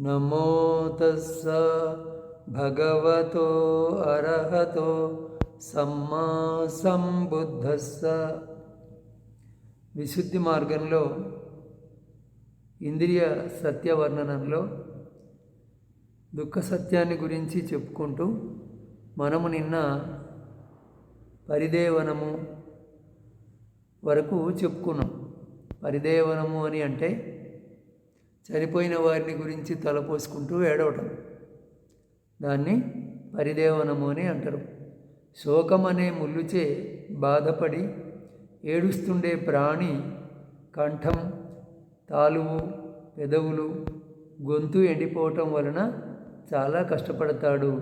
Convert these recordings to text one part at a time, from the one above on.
నమో తస్స భగవతో అర్హతో సమ్మా సంబుద్ధస్స. విశుద్ధి మార్గంలో ఇంద్రియ సత్యవర్ణనంలో దుఃఖ సత్యాన్ని గురించి చెప్పుకుంటూ మనము నిన్న పరిదేవనము వరకు చెప్పుకున్నాం. పరిదేవనము అని అంటే చనిపోయిన వారిని గురించి తలపోసుకుంటూ ఏడవటం. దాన్ని పరిదేవనము అని అంటారు. శోకం అనే ముల్లుచే బాధపడి ఏడుస్తుండే ప్రాణి కంఠం తాలువు పెదవులు గొంతు ఎండిపోవటం వలన చాలా కష్టపడతాడు.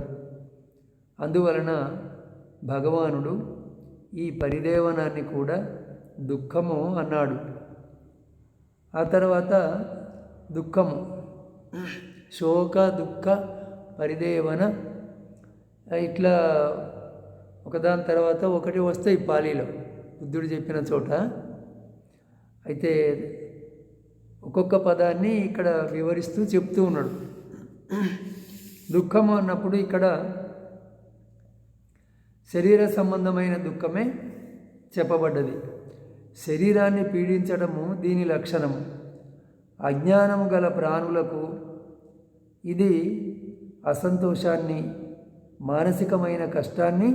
అందువలన భగవానుడు ఈ పరిదేవనాన్ని కూడా దుఃఖము అన్నాడు. ఆ తర్వాత దుఃఖము. శోక దుఃఖ పరిదేవన. ఇట్లా ఒకదాని తర్వాత ఒకటి వస్తాయి పాలీలో బుద్ధుడు చెప్పిన చోట. అయితే ఒక్కొక్క పదాన్ని ఇక్కడ వివరిస్తూ చెప్తూ ఉన్నాడు. దుఃఖము అన్నప్పుడు ఇక్కడ శరీర సంబంధమైన దుఃఖమే చెప్పబడ్డది. శరీరాన్ని పీడించడము దీని లక్షణము. అజ్ఞానము గల ప్రాణులకు ఇది అసంతోషాన్ని మానసికమైన కష్టాన్ని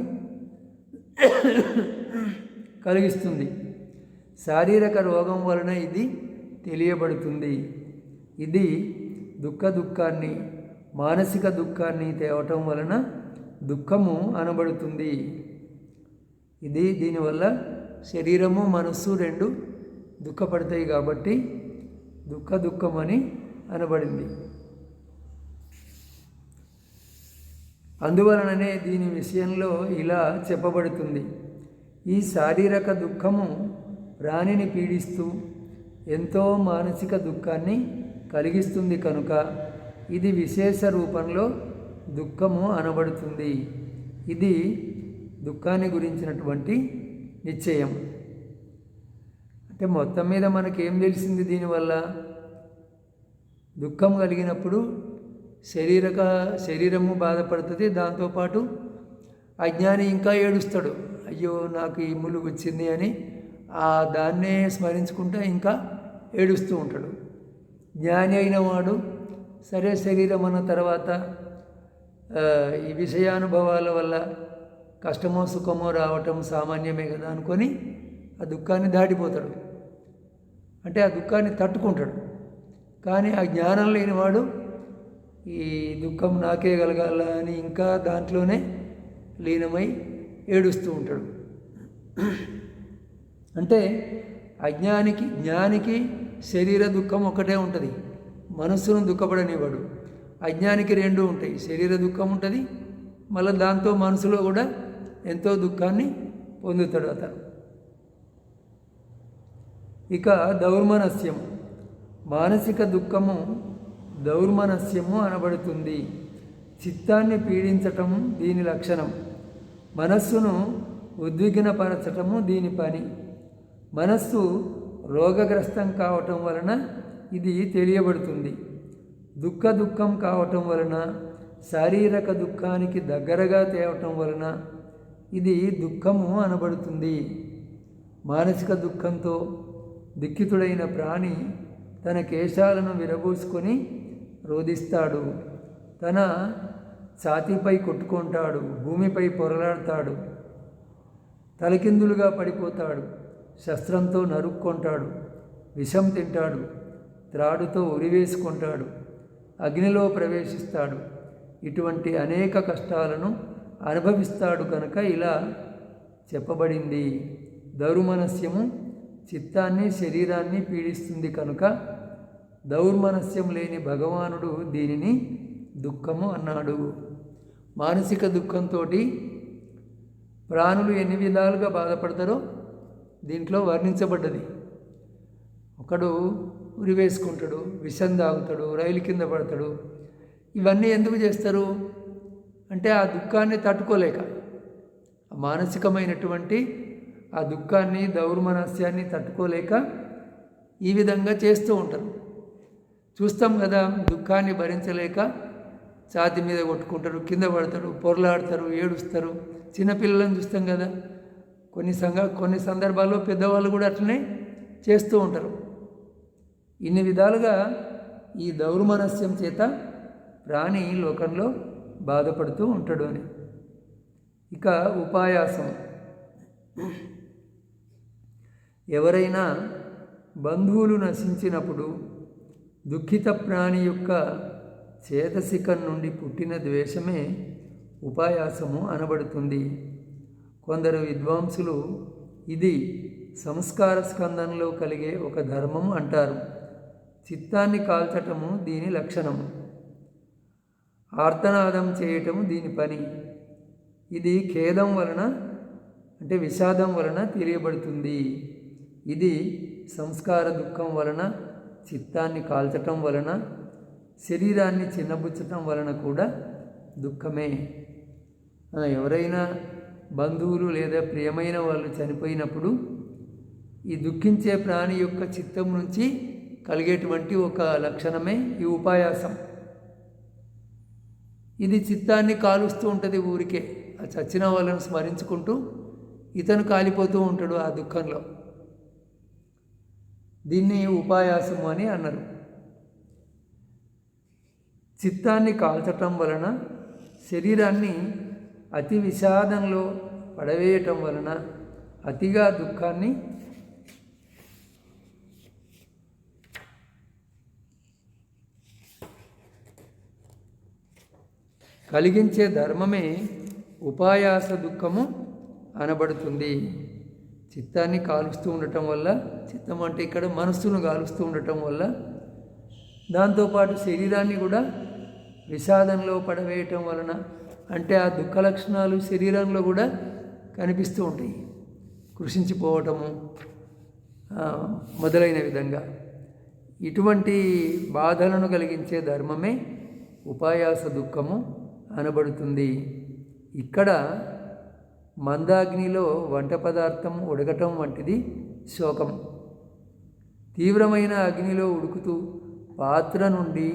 కలిగిస్తుంది. శారీరక రోగం వలన ఇది తెలియబడుతుంది. ఇది దుఃఖ దుఃఖాన్ని మానసిక దుఃఖాన్ని తేవటం వలన దుఃఖము అనబడుతుంది. ఇది దీనివల్ల శరీరము మనస్సు రెండు దుఃఖపడతాయి కాబట్టి దుఃఖ దుఃఖం అని అనబడింది. అందువలననే దీని విషయంలో ఇలా చెప్పబడుతుంది. ఈ శారీరక దుఃఖము ప్రాణిని పీడిస్తూ ఎంతో మానసిక దుఃఖాన్ని కలిగిస్తుంది కనుక ఇది విశేష రూపంలో దుఃఖము అనబడుతుంది. ఇది దుఃఖాన్ని గురించినటువంటి నిశ్చయం. అంటే మొత్తం మీద మనకేం తెలిసింది దీనివల్ల? దుఃఖం కలిగినప్పుడు శరీరక శరీరము బాధపడుతుంది దాంతోపాటు అజ్ఞాని ఇంకా ఏడుస్తాడు. అయ్యో నాకు ఈ ములుగు వచ్చింది అని ఆ దాన్నే స్మరించుకుంటా ఇంకా ఏడుస్తూ ఉంటాడు. జ్ఞాని అయిన వాడు సరే శరీరం అన్న తర్వాత ఈ విషయానుభవాల వల్ల కష్టమో సుఖమో రావటం సామాన్యమే కదా అనుకొని ఆ దుఃఖాన్ని దాటిపోతాడు. అంటే ఆ దుఃఖాన్ని తట్టుకుంటాడు. కానీ ఆ జ్ఞానం లేనివాడు ఈ దుఃఖం నాకే కలగాల అని ఇంకా దాంట్లోనే లీనమై ఏడుస్తూ ఉంటాడు. అంటే అజ్ఞానికి జ్ఞానికి శరీర దుఃఖం ఒకటే ఉంటుంది. మనస్సును దుఃఖపడనివాడు అజ్ఞానికి రెండు ఉంటాయి. శరీర దుఃఖం ఉంటుంది. మళ్ళీ దాంతో మనసులో కూడా ఎంతో దుఃఖాన్ని పొందుతాడు అతను. ఇక దౌర్మనస్యం. మానసిక దుఃఖము దౌర్మనస్యము అనబడుతుంది. చిత్తాన్ని పీడించటం దీని లక్షణం. మనస్సును ఉద్విగ్నపరచటము దీని పని. మనస్సు రోగగ్రస్తం కావటం వలన ఇది తెలియబడుతుంది. దుఃఖ దుఃఖం కావటం వలన శారీరక దుఃఖానికి దగ్గరగా తేవటం వలన ఇది దుఃఖము అనబడుతుంది. మానసిక దుఃఖంతో దుఃఖితుడైన ప్రాణి తన కేశాలను విరబూసుకొని రోధిస్తాడు. తన ఛాతీపై కొట్టుకుంటాడు భూమిపై పొరలాడతాడు. తలకిందులుగా పడిపోతాడు శస్త్రంతో నరుక్కుంటాడు విషం తింటాడు త్రాడుతో ఉరివేసుకుంటాడు అగ్నిలో ప్రవేశిస్తాడు. ఇటువంటి అనేక కష్టాలను అనుభవిస్తాడు కనుక ఇలా చెప్పబడింది. దౌర్మనస్యము చిత్తాన్ని శరీరాన్ని పీడిస్తుంది కనుక దౌర్మనస్యం లేని భగవానుడు దీనిని దుఃఖము అన్నాడు. మానసిక దుఃఖంతో ప్రాణులు ఎన్ని విధాలుగా బాధపడతారో దీంట్లో వర్ణించబడ్డది. ఒకడు ఉరివేసుకుంటాడు విషం తాగుతాడు రైలు కింద పడతాడు. ఇవన్నీ ఎందుకు చేస్తారు? అంటే ఆ దుఃఖాన్ని తట్టుకోలేక. మానసికమైనటువంటి ఆ దుఃఖాన్ని దౌర్మనస్యాన్ని తట్టుకోలేక ఈ విధంగా చేస్తూ ఉంటారు. చూస్తాం కదా దుఃఖాన్ని భరించలేక ఛాతి మీద కొట్టుకుంటారు కింద పడతారు పొరలాడతారు ఏడుస్తారు. చిన్నపిల్లలను చూస్తాం కదా కొన్ని సంఘ కొన్ని సందర్భాల్లో పెద్దవాళ్ళు కూడా అట్లనే చేస్తూ ఉంటారు. ఇన్ని విధాలుగా ఈ దౌర్మనస్యం చేత ప్రాణి లోకంలో బాధపడుతూ ఉంటాడు అని. ఇక ఉపాయాసం. ఎవరైనా బంధువులు నశించినప్పుడు దుఃఖిత ప్రాణి యొక్క చేతసికం నుండి పుట్టిన ద్వేషమే ఉపాయాసము అనబడుతుంది. కొందరు విద్వాంసులు ఇది సంస్కార స్కందంలో కలిగే ఒక ధర్మం అంటారు. చిత్తాన్ని కాల్చటము దీని లక్షణము. ఆర్తనాదం చేయటం దీని పని. ఇది ఖేదం వలన అంటే విషాదం వలన తెలియబడుతుంది. ఇది సంస్కార దుఃఖం వలన చిత్తాన్ని కాల్చటం వలన శరీరాన్ని చిన్నబుచ్చటం వలన కూడా దుఃఖమే. ఎవరైనా బంధువులు లేదా ప్రియమైన వాళ్ళు చనిపోయినప్పుడు ఈ దుఃఖించే ప్రాణి యొక్క చిత్తం నుంచి కలిగేటువంటి ఒక లక్షణమే ఈ ఉపాయాసం. ఇది చిత్తాన్ని కాలుస్తూ ఉంటుంది ఊరికే. ఆ చచ్చిన వాళ్ళను స్మరించుకుంటూ ఇతను కాలిపోతూ ఉంటాడు ఆ దుఃఖంలో. దీన్ని ఉపాయాసము అని అన్నారు. చిత్తాన్ని కాల్చటం వలన శరీరాన్ని అతి విషాదంలో పడవేయటం వలన అతిగా దుఃఖాన్ని కలిగించే ధర్మమే ఉపాయాస దుఃఖము అనబడుతుంది. చిత్తాన్ని కాలుస్తూ ఉండటం వల్ల చిత్తం అంటే ఇక్కడ మనస్సును గాలుస్తూ ఉండటం వల్ల దాంతోపాటు శరీరాన్ని కూడా విషాదంలో పడవేయటం వలన అంటే ఆ దుఃఖ లక్షణాలు శరీరంలో కూడా కనిపిస్తూ ఉంటాయి. కృషించిపోవటము మొదలైన విధంగా. ఇటువంటి బాధలను కలిగించే ధర్మమే ఉపాయాస దుఃఖము అనబడుతుంది. ఇక్కడ మందాగ్నిలో వంట పదార్థం ఉడకటం వంటిది శోకం. తీవ్రమైన అగ్నిలో ఉడుకుతూ పాత్ర నుండి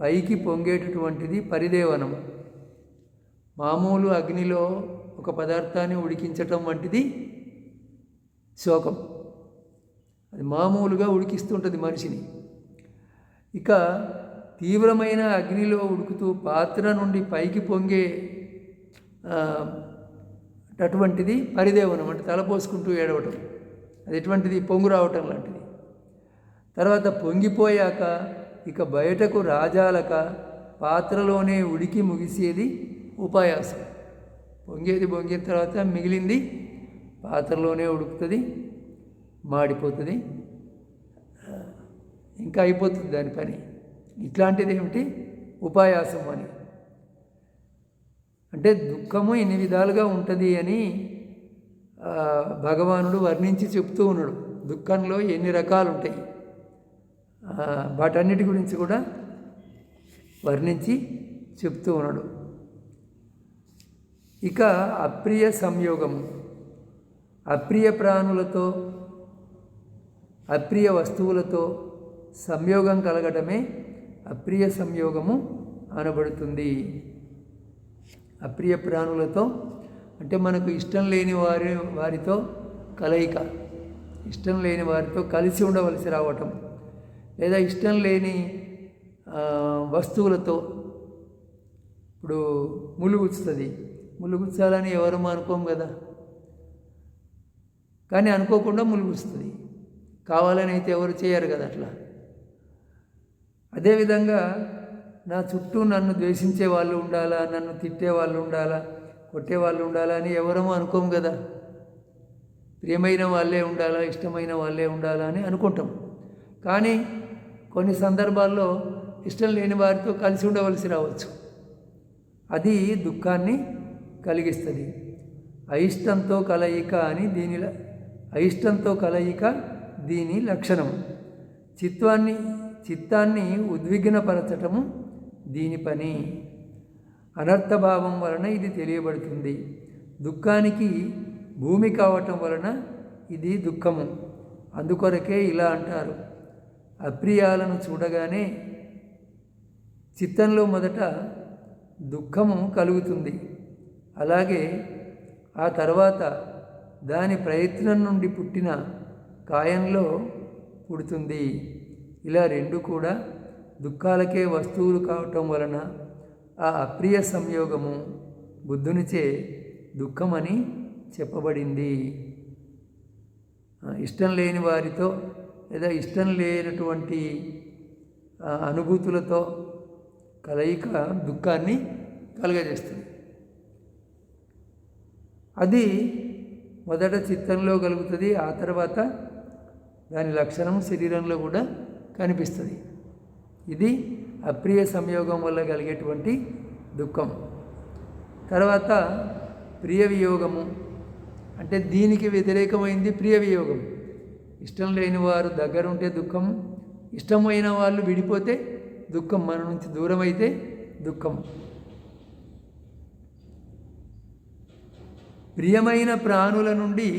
పైకి పొంగేటటువంటిది పరిదేవనం. మామూలు అగ్నిలో ఒక పదార్థాన్ని ఉడికించటం వంటిది శోకం. అది మామూలుగా ఉడికిస్తుంటుంది మనిషిని. ఇక తీవ్రమైన అగ్నిలో ఉడుకుతూ పాత్ర నుండి పైకి పొంగే అటువంటిది పరిదేవనం. అంటే తలపోసుకుంటూ ఏడవటం. అది ఎటువంటిది? పొంగు రావటం లాంటిది. తర్వాత పొంగిపోయాక ఇక బయటకు రాజాలక పాత్రలోనే ఉడికి ముగిసేది ఉపాయాసం పొంగేది పొంగిన తర్వాత మిగిలింది పాత్రలోనే ఉడుకుతుంది మాడిపోతుంది ఇంకా అయిపోతుంది దాని పని. ఇట్లాంటిది ఏమిటి? ఉపాయాసం అని. అంటే దుఃఖము ఎన్ని విధాలుగా ఉంటుంది అని భగవానుడు వర్ణించి చెప్తూ ఉన్నాడు. దుఃఖంలో ఎన్ని రకాలు ఉంటాయి వాటన్నిటి గురించి కూడా వర్ణించి చెప్తూ ఉన్నాడు. ఇక అప్రియ సంయోగము అప్రియ ప్రాణులతో అప్రియ వస్తువులతో సంయోగం కలగటమే అప్రియ సంయోగము అనబడుతుంది. అప్రియ ప్రాణులతో అంటే మనకు ఇష్టం లేని వారి వారితో కలయిక ఇష్టం లేని వారితో కలిసి ఉండవలసి రావటం. లేదా ఇష్టం లేని వస్తువులతో ఇప్పుడు ములుగుచ్చుతుంది ములుగుచ్చాలని ఎవరు అనుకోం కదా? కానీ అనుకోకుండా ములుగుస్తుంది కావాలని అయితే ఎవరు చేయరు కదా అట్లా? అదేవిధంగా నా చుట్టూ నన్ను ద్వేషించే వాళ్ళు ఉండాలా నన్ను తిట్టే వాళ్ళు ఉండాలా కొట్టే వాళ్ళు ఉండాలా అని ఎవరమో అనుకోం కదా? ప్రియమైన వాళ్ళే ఉండాలా ఇష్టమైన వాళ్ళే ఉండాలా అని అనుకుంటాం. కానీ కొన్ని సందర్భాల్లో ఇష్టం లేని వారితో కలిసి ఉండవలసి రావచ్చు. అది దుఃఖాన్ని కలిగిస్తుంది. అయిష్టంతో కలయిక అని దీని ల- అయిష్టంతో కలయిక దీని లక్షణం. చిత్వాన్ని చిత్తాన్ని ఉద్విగ్నపరచటము దీని పని. అనర్థభావం వలన ఇది తెలియబడుతుంది. దుఃఖానికి భూమి కావటం వలన ఇది దుఃఖము. అందుకొరకే ఇలా అంటారు. అప్రియాలను చూడగానే చిత్తంలో మొదట దుఃఖము కలుగుతుంది. అలాగే ఆ తర్వాత దాని ప్రయత్నం నుండి పుట్టిన కాయంలో పుడుతుంది. ఇలా రెండు కూడా దుఃఖాలకే వస్తువులు కావటం వలన ఆ అప్రియ సంయోగము బుద్ధునిచే దుఃఖమని చెప్పబడింది. ఇష్టం లేని వారితో లేదా ఇష్టం లేనటువంటి అనుభూతులతో కలయిక దుఃఖాన్ని కలుగజేస్తుంది. అది మొదట చిత్తంలో కలుగుతుంది ఆ తర్వాత దాని లక్షణం శరీరంలో కూడా కనిపిస్తుంది. ఇది అప్రియ సంయోగం వల్ల కలిగేటువంటి దుఃఖం. తర్వాత ప్రియ వియోగము అంటే దీనికి వ్యతిరేకమైంది ప్రియ వియోగం ఇష్టం లేని వారు దగ్గర ఉంటే దుఃఖం ఇష్టమైన వాళ్ళు విడిపోతే దుఃఖం మన నుంచి దూరం అయితే దుఃఖం. ప్రియమైన ప్రాణుల నుండి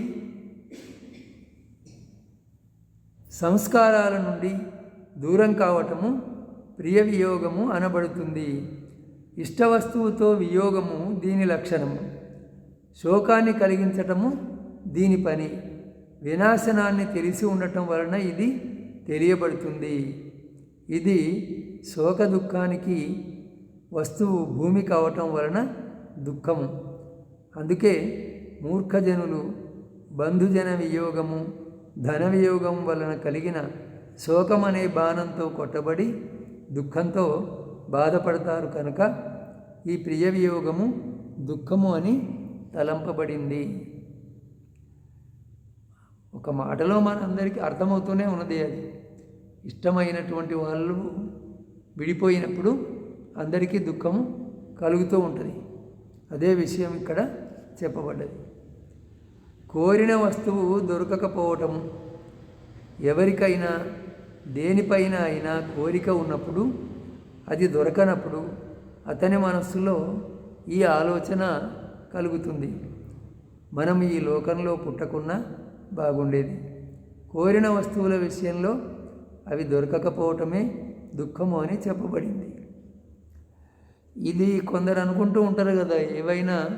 సంస్కారాల నుండి దూరం కావటము ప్రియ వియోగము అనబడుతుంది. ఇష్ట వస్తువుతో వియోగము దీని లక్షణము. శోకాన్ని కలిగించటము దీని పని. వినాశనాన్ని తెలిసి ఉండటం వలన ఇది తెలియబడుతుంది. ఇది శోక దుఃఖానికి వస్తువు భూమి కావటం వలన దుఃఖము. అందుకే మూర్ఖజనులు బంధుజన వియోగము ధన వియోగం వలన కలిగిన శోకం అనే బాణంతో కొట్టబడి దుఃఖంతో బాధపడతారు కనుక ఈ ప్రియ వియోగము దుఃఖము అని తలంపబడింది. ఒక మాటలో మనందరికీ అర్థమవుతూనే ఉన్నది అది. ఇష్టమైనటువంటి వాళ్ళు విడిపోయినప్పుడు అందరికీ దుఃఖం కలుగుతూ ఉంటుంది. అదే విషయం ఇక్కడ చెప్పబడ్డది. కోరిన వస్తువు దొరకకపోవటం ఎవరికైనా దేనిపైన అయినా కోరిక ఉన్నప్పుడు అది దొరకనప్పుడు అతని మనస్సులో ఈ ఆలోచన కలుగుతుంది. మనం ఈ లోకంలో పుట్టకున్నా బాగుండేది. కోరిన వస్తువుల విషయంలో అవి దొరకకపోవటమే దుఃఖము అని చెప్పబడింది. ఇది కొందరు అనుకుంటూ ఉంటారు కదా ఏవైనా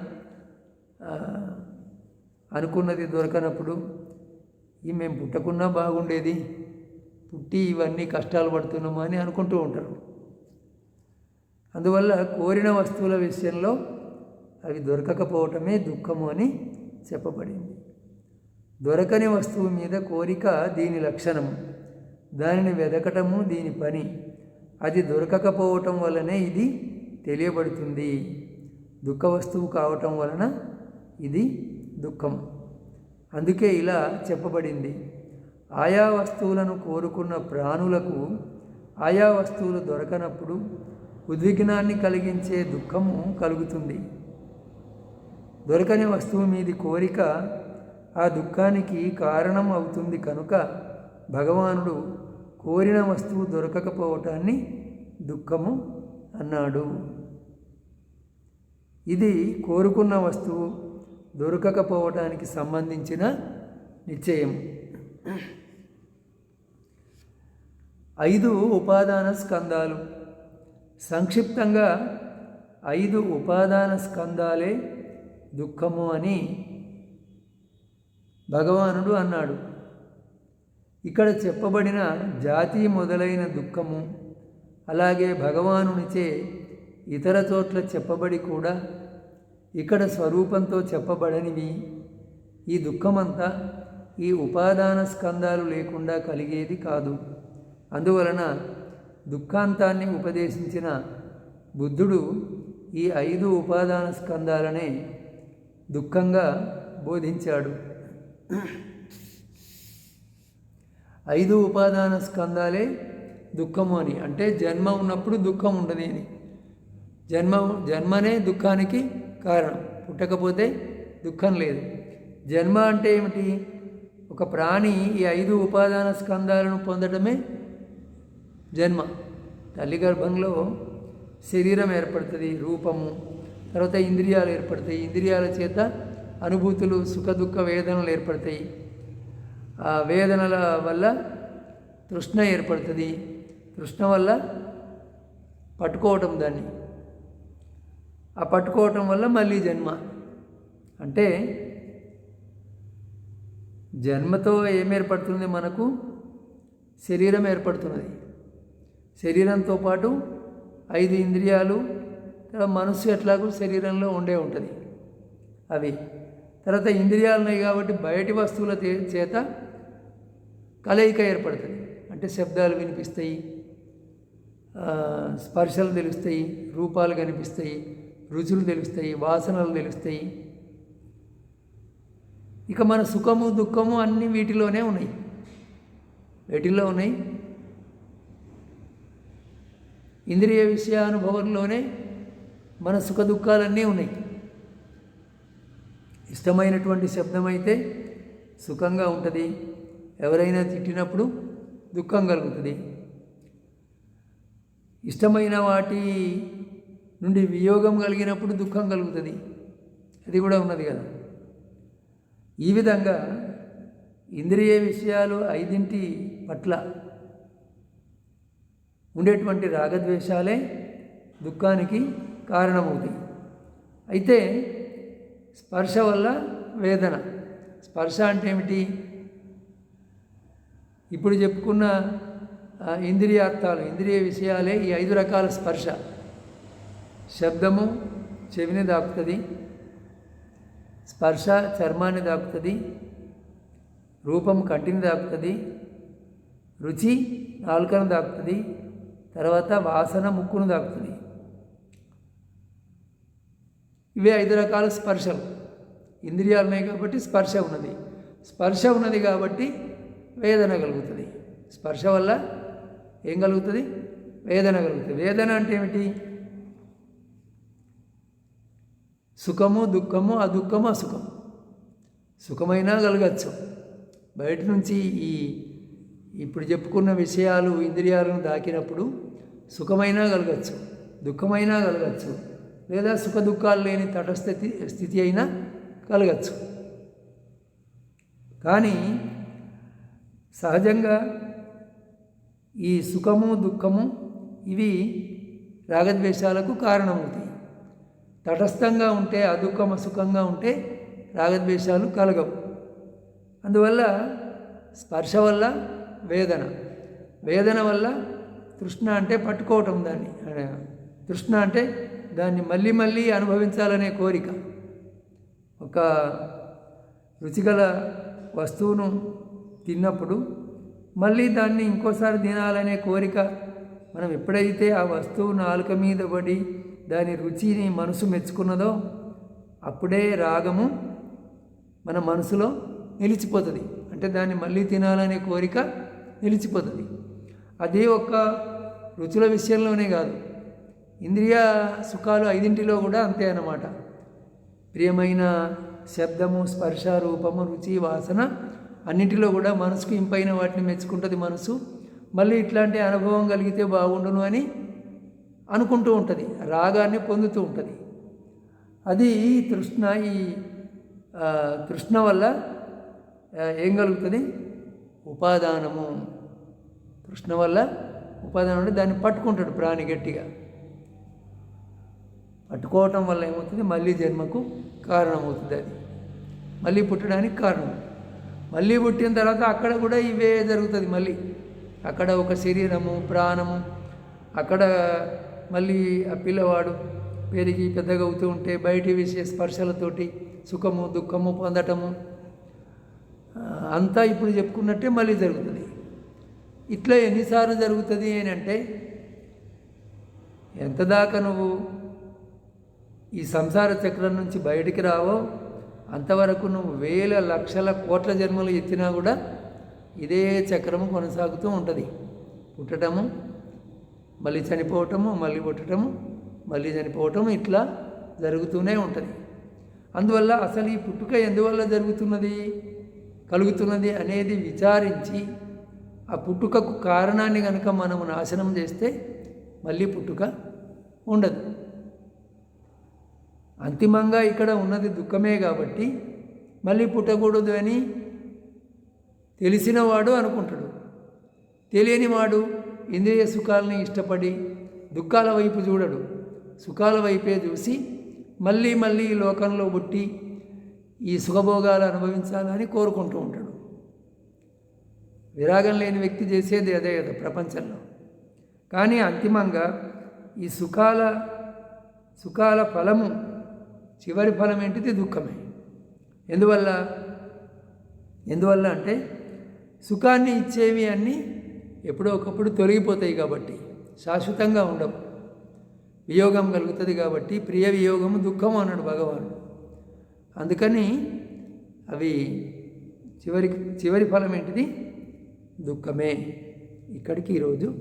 అనుకున్నది దొరకనప్పుడు ఈ మేము పుట్టకున్నా బాగుండేది పుట్టి ఇవన్నీ కష్టాలు పడుతున్నాము అని అనుకుంటూ ఉంటారు. అందువల్ల కోరిన వస్తువుల విషయంలో అవి దొరకకపోవటమే దుఃఖము అని చెప్పబడింది. దొరకని వస్తువు మీద కోరిక దీని లక్షణము దానిని వెదకటము దీని పని. అది దొరకకపోవటం వలనే ఇది తెలియబడుతుంది. దుఃఖ వస్తువు కావటం వలన ఇది దుఃఖం. అందుకే ఇలా చెప్పబడింది. ఆయా వస్తువులను కోరుకున్న ప్రాణులకు ఆయా వస్తువులు దొరకనప్పుడు ఉద్విగ్నాన్ని కలిగించే దుఃఖము కలుగుతుంది. దొరకని వస్తువు మీది కోరిక ఆ దుఃఖానికి కారణం అవుతుంది కనుక భగవానుడు కోరిన వస్తువు దొరకకపోవటాన్ని దుఃఖము అన్నాడు. ఇది కోరుకున్న వస్తువు దొరకకపోవటానికి సంబంధించిన నిశ్చయం. ఐదు ఉపాదాన స్కందాలు. సంక్షిప్తంగా ఐదు ఉపాదాన స్కందాలే దుఃఖము అని భగవానుడు అన్నాడు. ఇక్కడ చెప్పబడిన జాతి మొదలైన దుఃఖము అలాగే భగవానునిచే ఇతర చోట్ల చెప్పబడి కూడా ఇక్కడ స్వరూపంతో చెప్పబడనివి. ఈ దుఃఖమంతా ఈ ఉపాదాన స్కందాలు లేకుండా కలిగేది కాదు. అందువలన దుఃఖాంతాన్ని ఉపదేశించిన బుద్ధుడు ఈ ఐదు ఉపాదాన స్కందాలనే దుఃఖంగా బోధించాడు. ఐదు ఉపాదాన స్కందాలే దుఃఖము అని. అంటే జన్మ ఉన్నప్పుడు దుఃఖం ఉండదు అని. జన్మ జన్మనే దుఃఖానికి కారణం. పుట్టకపోతే దుఃఖం లేదు. జన్మ అంటే ఏమిటి? ఒక ప్రాణి ఈ ఐదు ఉపాదాన స్కందాలను పొందడమే జన్మ. తల్లి గర్భంలో శరీరం ఏర్పడుతుంది రూపము. తర్వాత ఇంద్రియాలు ఏర్పడతాయి. ఇంద్రియాల చేత అనుభూతులు సుఖ దుఃఖ వేదనలు ఏర్పడతాయి. ఆ వేదనల వల్ల తృష్ణ ఏర్పడుతుంది. తృష్ణ వల్ల పట్టుకోవటం దాన్ని. ఆ పట్టుకోవటం వల్ల మళ్ళీ జన్మ. అంటే జన్మతో ఏం ఏర్పడుతుంది మనకు? శరీరం ఏర్పడుతున్నది. శరీరంతో పాటు ఐదు ఇంద్రియాలు మనస్సు ఎట్లాగూ శరీరంలో ఉండే ఉంటుంది. అవి తర్వాత ఇంద్రియాలు ఉన్నాయి కాబట్టి బయటి వస్తువుల చేత కలయిక ఏర్పడుతుంది. అంటే శబ్దాలు వినిపిస్తాయి స్పర్శలు తెలుస్తాయి రూపాలు కనిపిస్తాయి రుచులు తెలుస్తాయి వాసనలు తెలుస్తాయి. ఇక మన సుఖము దుఃఖము అన్నీ వీటిలోనే ఉన్నాయి. వీటిల్లో ఉన్నాయి. ఇంద్రియ విషయానుభవంలోనే మన సుఖ దుఃఖాలన్నీ ఉన్నాయి. ఇష్టమైనటువంటి శబ్దం అయితే సుఖంగా ఉంటుంది. ఎవరైనా తిట్టినప్పుడు దుఃఖం కలుగుతుంది. ఇష్టమైన వాటి నుండి వియోగం కలిగినప్పుడు దుఃఖం కలుగుతుంది. అది కూడా ఉన్నది కదా. ఈ విధంగా ఇంద్రియ విషయాలు ఐదింటి పట్ల ఉండేటువంటి రాగద్వేషాలే దుఃఖానికి కారణమవుతాయి. అయితే స్పర్శ వల్ల వేదన. స్పర్శ అంటే ఏమిటి? ఇప్పుడు చెప్పుకున్న ఇంద్రియార్థాలు ఇంద్రియ విషయాలే ఈ ఐదు రకాల స్పర్శ. శబ్దము చెవిని దాకుతుంది స్పర్శ చర్మాన్ని దాకుతుంది రూపం కంటిని దాకుతుంది రుచి నాలుకను దాకుతుంది తర్వాత వాసన ముక్కును దాకుతుంది ఇవే ఐదు రకాల స్పర్శలు. ఇంద్రియాలు ఉన్నాయి కాబట్టి స్పర్శ ఉన్నది. స్పర్శ ఉన్నది కాబట్టి వేదన కలుగుతుంది. స్పర్శ వల్ల ఏం కలుగుతుంది? వేదన కలుగుతుంది. వేదన అంటే ఏమిటి? సుఖము దుఃఖము అదుఃఖము అసుఖం. సుఖమైనా కలగచ్చు. బయట నుంచి ఈ ఇప్పుడు చెప్పుకున్న విషయాలు ఇంద్రియాలను దాకినప్పుడు సుఖమైనా కలగచ్చు. దుఃఖమైనా కలగచ్చు. లేదా సుఖ దుఃఖాలు లేని తటస్థితి స్థితి అయినా కలగచ్చు. కానీ సహజంగా ఈ సుఖము దుఃఖము ఇవి రాగద్వేషాలకు కారణమవుతాయి. తటస్థంగా ఉంటే అదుఃఖం సుఖంగా ఉంటే రాగద్వేషాలు కలగవు. అందువల్ల స్పర్శ వల్ల వేదన. వేదన వల్ల తృష్ణ అంటే పట్టుకోవటం దాన్ని. తృష్ణ అంటే దాన్ని మళ్ళీ మళ్ళీ అనుభవించాలనే కోరిక. ఒక రుచిగల వస్తువును తిన్నప్పుడు మళ్ళీ దాన్ని ఇంకోసారి తినాలనే కోరిక మనం ఎప్పుడైతే ఆ వస్తువు నాలుక మీద పడి దాని రుచిని మనసు మెచ్చుకున్నదో అప్పుడే రాగము మన మనసులో నిలిచిపోతుంది. అంటే దాన్ని మళ్ళీ తినాలనే కోరిక నిలిచిపోతుంది. అదే ఒక్క రుచుల విషయంలోనే కాదు. ఇంద్రియ సుఖాలు ఐదింటిలో కూడా అంతే అన్నమాట. ప్రియమైన శబ్దము స్పర్శ రూపము రుచి వాసన అన్నింటిలో కూడా మనసుకు ఇంపైన వాటిని మెచ్చుకుంటుంది మనసు. మళ్ళీ ఇట్లాంటి అనుభవం కలిగితే బాగుండును అని అనుకుంటూ ఉంటుంది రాగాన్ని పొందుతూ ఉంటుంది. అది ఈ తృష్ణ ఈ తృష్ణ వల్ల ఏం కలుగుతుంది? ఉపాదానము. తృష్ణ వల్ల ఉపాదానం అంటే దాన్ని పట్టుకుంటాడు ప్రాణి గట్టిగా. పట్టుకోవటం వల్ల ఏమవుతుంది? మళ్ళీ జన్మకు కారణమవుతుంది అది. మళ్ళీ పుట్టడానికి కారణం మళ్ళీ పుట్టిన తర్వాత అక్కడ కూడా ఇవే జరుగుతుంది మళ్ళీ. అక్కడ ఒక శరీరము ప్రాణము అక్కడ మళ్ళీ ఆ పిల్లవాడు పెరిగి పెద్దగా అవుతూ ఉంటే బయటి విషయ స్పర్శలతోటి సుఖము దుఃఖము పొందటము అంతా ఇప్పుడు చెప్పుకున్నట్టే మళ్ళీ జరుగుతుంది. ఇట్లా ఎన్నిసార్లు జరుగుతుంది అని అంటే ఎంత దాకా నువ్వు ఈ సంసార చక్రం నుంచి బయటికి రావో అంతవరకు నువ్వు వేల లక్షల కోట్ల జన్మలు ఎత్తినా కూడా ఇదే చక్రము కొనసాగుతూ ఉంటుంది. పుట్టటము మళ్ళీ చనిపోవటము మళ్ళీ పుట్టటము మళ్ళీ చనిపోవటము ఇట్లా జరుగుతూనే ఉంటుంది. అందువల్ల అసలు ఈ పుట్టుక ఎందువల్ల జరుగుతున్నది? కలుగుతున్నది అనేది విచారించి ఆ పుట్టుకకు కారణాన్ని కనుక మనము నాశనం చేస్తే మళ్ళీ పుట్టుక ఉండదు. అంతిమంగా ఇక్కడ ఉన్నది దుఃఖమే కాబట్టి మళ్ళీ పుట్టకూడదు అని తెలిసినవాడు అనుకుంటాడు. తెలియనివాడు ఇంద్రియ సుఖాలని ఇష్టపడి దుఃఖాల వైపు చూడడు. సుఖాల వైపే చూసి మళ్ళీ మళ్ళీ ఈ లోకంలో పుట్టి ఈ సుఖభోగాలు అనుభవించాలని కోరుకుంటూ ఉంటాడు. విరాగం లేని వ్యక్తి చేసేది అదే కదా ప్రపంచంలో. కానీ అంతిమంగా ఈ సుఖాల సుఖాల ఫలము చివరి ఫలం ఏంటిది? దుఃఖమే. ఎందువల్ల? ఎందువల్ల అంటే సుఖాన్ని ఇచ్చేవి అన్నీ ఎప్పుడో ఒకప్పుడు తొలగిపోతాయి కాబట్టి శాశ్వతంగా ఉండవు. వియోగం కలుగుతుంది కాబట్టి ప్రియ వియోగము దుఃఖం అన్నాడు భగవానుడు అందుకని అవి చివరి చివరి ఫలం ఏంటిది? దుఃఖమే. ఇక్కడికి ఈరోజు